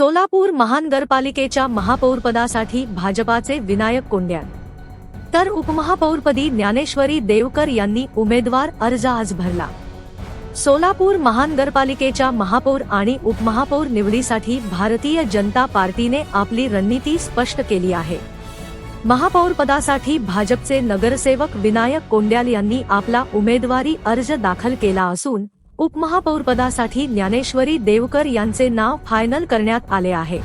सोलापूर महानगरपालिकेच्या महापौरपदासाठी भाजपाचे विनायक कोंड्यान तर उपमहापौरपदी ज्ञानेश्वरी देवकर यांनी उमेदवार अर्ज आज भरला. सोलापूर महानगरपालिकेच्या महापौर आणि उपमहापौर निवडीसाठी भारतीय जनता पार्टीने आपली रणनीती स्पष्ट केली आहे. महापौरपदासाठी भाजपचे नगरसेवक विनायक कोंड्याल यांनी आपला उमेदवारी अर्ज दाखल केला असून उपमहापौरपदासाठी ज्ञानेश्वरी देवकर यांचे नाव फायनल करण्यात आले आहे.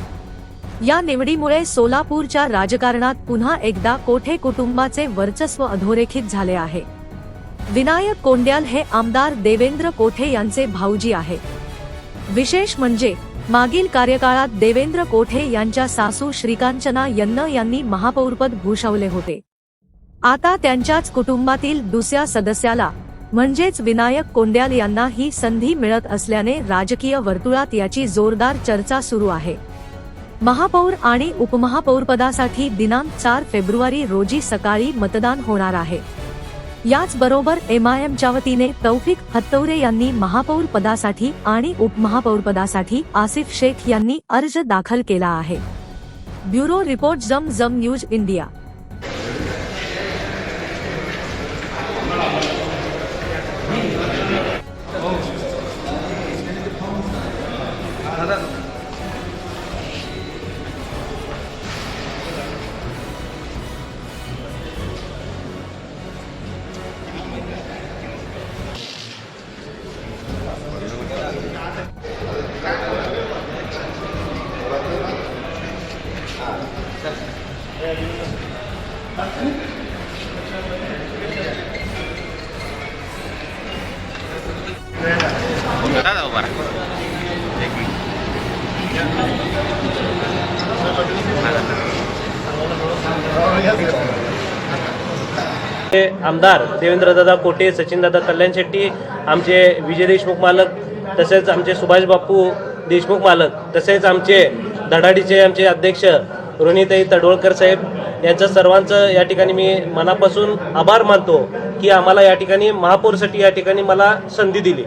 या निवडीमुळे सोलापूरच्या राजकारणात पुन्हा एकदा कोठे कुटुंबाचे वर्चस्व अधोरेखित झाले आहे. विनायक कोंड्याल हे आमदार देवेंद्र कोठे यांचे भाऊजी आहे. विशेष म्हणजे मागील कार्यकाळात देवेंद्र कोठे यांच्या सासू श्रीकांचना यन्न यांनी महापौरपद भूषवले होते. आता त्यांच्याच कुटुंबातील दुसऱ्या सदस्याला म्हणजेच विनायक कोंड्याल यांना ही संधी मिळत असल्याने राजकीय वर्तुळात याची जोरदार चर्चा सुरू आहे. महापौर आणि उपमहापौरपदासाठी दिनांक चार फेब्रुवारी रोजी सकाळी मतदान होणार आहे. याचबरोबर एमआयएमच्या वतीने तौफिक हत्तौरे यांनी महापौर पदासाठी आणि उपमहापौर पदासाठी आसिफ शेख यांनी अर्ज दाखल केला आहे. ब्युरो रिपोर्ट जम जम न्यूज इंडिया. दादा उभा एक मिनिट. आमदार देवेंद्रदादा कोटे सचिनदादा कल्याण शेट्टी आमचे विजय देशमुख मालक तसेच आमचे सुभाष बापू देशमुख मालक तसेच आमचे धडाडीचे आमचे अध्यक्ष रोनिताई तडवळकर साहेब यांचं सर्वांचं या ठिकाणी मी मनापासून आभार मानतो की आम्हाला या ठिकाणी महापौरसाठी या ठिकाणी मला संधी दिली.